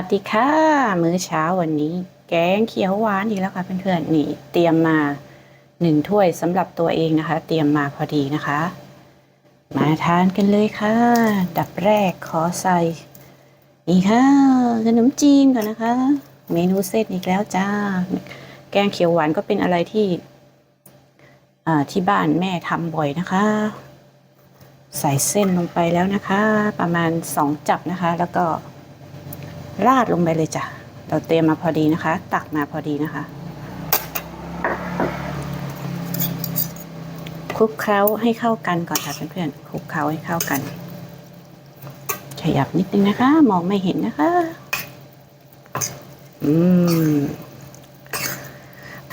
สวัสดีค่ะ มื้อเช้าวันนี้ แกงเขียวหวานอีกแล้วค่ะเพื่อนๆนี่เตรียมมาหนึ่งถ้วยสำหรับตัวเองนะคะ เตรียมมาพอดีนะคะ มาทานกันเลยค่ะ ดับแรกขอใส่นี่ค่ะขนมจีนก่อนนะคะ เมนูเส้นอีกแล้วจ้า แกงเขียวหวานก็เป็นอะไรที่ที่บ้านแม่ทำบ่อยนะคะ ใส่เส้นลงไปแล้วนะคะ ประมาณสองจับนะคะ แล้วก็ ราดลงไปเลยจ้ะ เราเตรียมมาพอดีนะคะ ตักมาพอดีนะคะคลุกเคล้าให้เข้ากันก่อนค่ะเพื่อนๆคลุกเคล้าให้เข้ากัน ขยับนิดนึงนะคะ มองไม่เห็นนะคะ อืม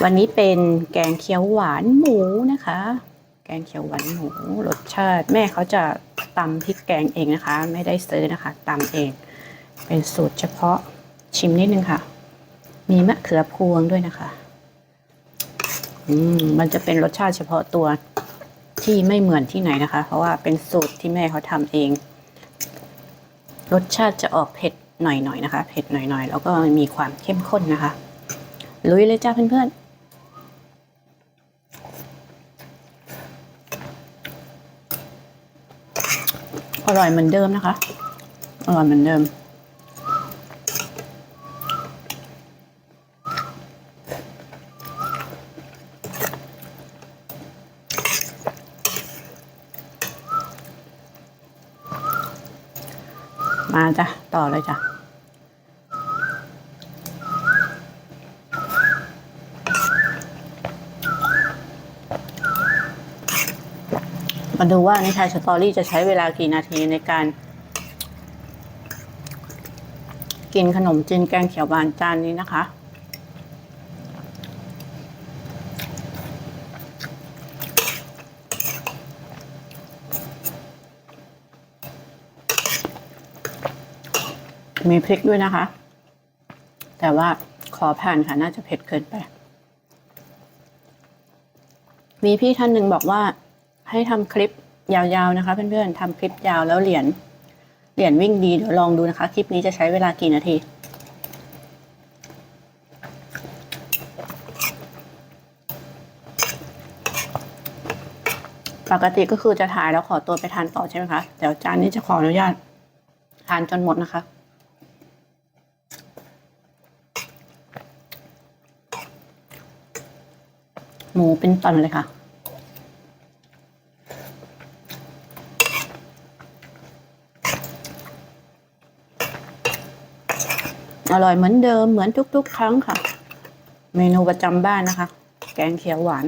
วันนี้เป็นแกงเขียวหวานหมูนะคะ แกงเขียวหวานหมูรสชาติ แม่เขาจะตำพริกแกงเองนะคะ ไม่ได้ซื้อนะคะตำเอง เป็นสูตรเฉพาะชิมนิดนึงค่ะ มีมะเขือพวงด้วยนะคะ อืมมันจะเป็นรสชาติเฉพาะตัวที่ไม่เหมือนที่ไหนนะคะ เพราะว่าเป็นสูตรที่แม่เขาทำเอง รสชาติจะออกเผ็ดหน่อยๆนะคะ เผ็ดหน่อยๆ แล้วก็มีความเข้มข้นนะคะ ลุยเลยจ้าเพื่อนๆอร่อยเหมือนเดิมนะคะ อร่อยเหมือนเดิม มาจ้ะ ต่อเลยจ้ะมาดูว่านิทานสตอรี่จะใช้เวลากี่นาทีในการ กินขนมจีนแกงเขียวหวานจานนี้นะคะ มีพริกด้วยนะคะ แต่ว่าขอผ่านค่ะ น่าจะเผ็ดเกินไป มีพี่ท่านหนึ่งบอกว่า ให้ทำคลิปยาวๆนะคะ เพื่อนๆทำคลิปยาวแล้วเหรียญเหรียญวิ่งดีเดี๋ยวลองดูนะคะ คลิปนี้จะใช้เวลากี่นาที ปกติก็คือจะถ่ายแล้วขอตัวไปทานต่อใช่ไหมคะเดี๋ยวจานนี้จะขออนุญาตทานจนหมดนะคะ หมูเป็นตอนเลยค่ะ อร่อยเหมือนเดิมเหมือนทุก ๆ ครั้งค่ะ เมนูประจำบ้านนะคะ แกงเขียวหวาน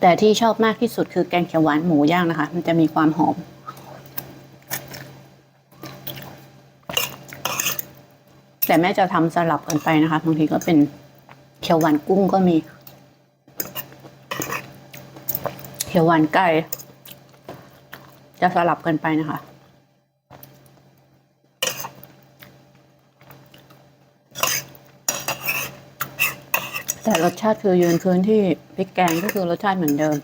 แต่ที่ชอบมากที่สุดคือแกงเขียวหวานหมูย่างนะคะ มันจะมีความหอม แต่แม่จะทำสลับกันไปนะคะบางทีก็เป็นเขียวหวานกุ้งก็มี เขียวหวานไก่จะสลับกันไปนะคะแต่รสชาติคือยืนคืนที่พริกแกงก็คือรสชาติเหมือนเดิม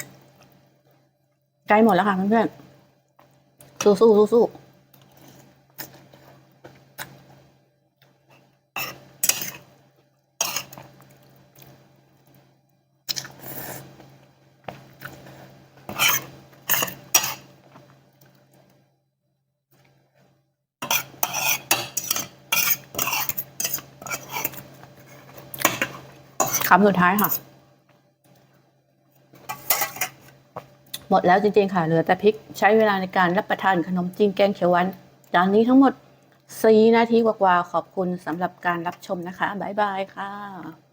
ใกล้หมดแล้วค่ะเพื่อนๆสู้สู้สู้สู้ คำสุดท้ายค่ะ หมดแล้วจริงๆค่ะ เหลือแต่พริกใช้เวลาในการรับประทานขนมจีนแกงเขียวหวานจานนี้ทั้งหมด4นาทีกว่าๆขอบคุณสำหรับการรับชมนะคะ บ๊ายบายค่ะ